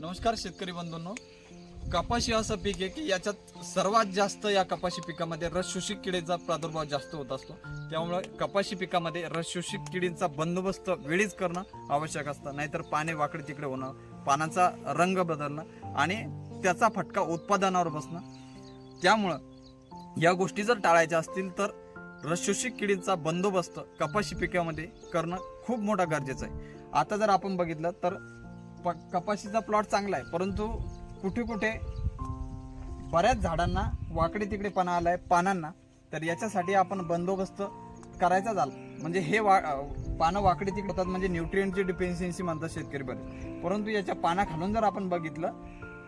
नमस्कार शेतकरी बंधूंनो. कपाशी असं पीक आहे की याच्यात सर्वात जास्त या कपाशी पिकामध्ये रस किडीचा प्रादुर्भाव जास्त होत असतो. त्यामुळे कपाशी पिकामध्ये रस किडींचा बंदोबस्त वेळीच करणं आवश्यक असतं. नाहीतर पाने वाकडे तिकडे होणं पानांचा रंग बदलणं आणि त्याचा फटका उत्पादनावर बसणं. त्यामुळं या गोष्टी जर टाळायच्या असतील तर रसशोषित किडींचा बंदोबस्त कपाशी पिकामध्ये करणं खूप मोठा गरजेचं आहे. आता जर आपण बघितलं तर प कपाशीचा प्लॉट चांगला आहे. परंतु कुठे कुठे बऱ्याच झाडांना वाकडे तिकडे पाना आलाय पानांना तर याच्यासाठी आपण बंदोबस्त करायचा झाला. म्हणजे हे वा पानं वाकडे तिकडे होतात म्हणजे न्यूट्रियनची डिफिशियन्सी म्हणतात शेतकरी बरे. परंतु याच्या पानाखालून जर आपण बघितलं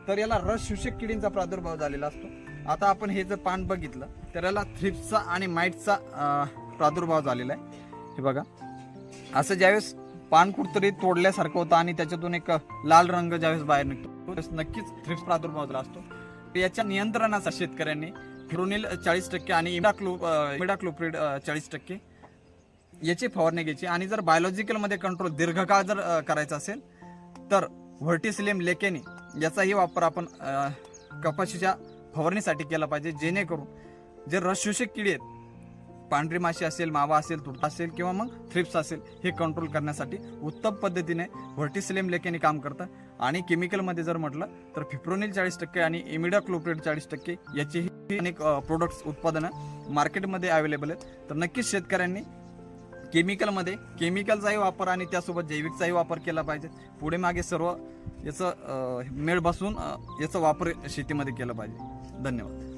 तर याला रस शोषक किडींचा प्रादुर्भाव झालेला असतो. आता आपण हे जर पान बघितलं तर याला थ्रिप्सचा आणि माईटचा प्रादुर्भाव झालेला आहे. हे बघा. असं ज्यावेळेस पान कुठतरी तोडल्यासारखं होतं आणि त्याच्यातून एक लाल रंग ज्यावेळेस बाहेर निघतो नक्कीच थ्रिप्स प्रादुर्भाव झाला असतो. तर याच्या नियंत्रणाचा शेतकऱ्यांनी फिरोनिल चाळीस टक्के आणि इमिडाक्लो इमिडाक्लोप्रिड चाळीस टक्के याची फवारणी घ्यायची. आणि जर बायोलॉजिकलमध्ये कंट्रोल दीर्घकाळ जर करायचा असेल तर व्हर्टिसिलियम लेकेनी याचाही वापर आपण कपाशीच्या फवारणीसाठी केला पाहिजे जेणेकरून जे रसशोषक किडी आहेत पांढरी माशी असेल मावा असेल तुरटा असेल किंवा मग थ्रिप्स असेल हे कंट्रोल करण्यासाठी उत्तम पद्धतीने व्हर्टिसिलियम लेकेनी काम करतं. आणि केमिकलमध्ये जर म्हटलं तर फिप्रोनिल चाळीस टक्के आणि इमिडाक्लोप्रिड चाळीस टक्के याचेही अनेक प्रोडक्ट्स उत्पादनं मार्केटमध्ये अवेलेबल आहेत. तर नक्कीच शेतकऱ्यांनी केमिकलमध्ये केमिकलचाही वापर आणि त्यासोबत जैविकचाही वापर केला पाहिजे. पुढे मागे सर्व याचं मेळ बसून याचा वापर शेतीमध्ये केला पाहिजे. धन्यवाद.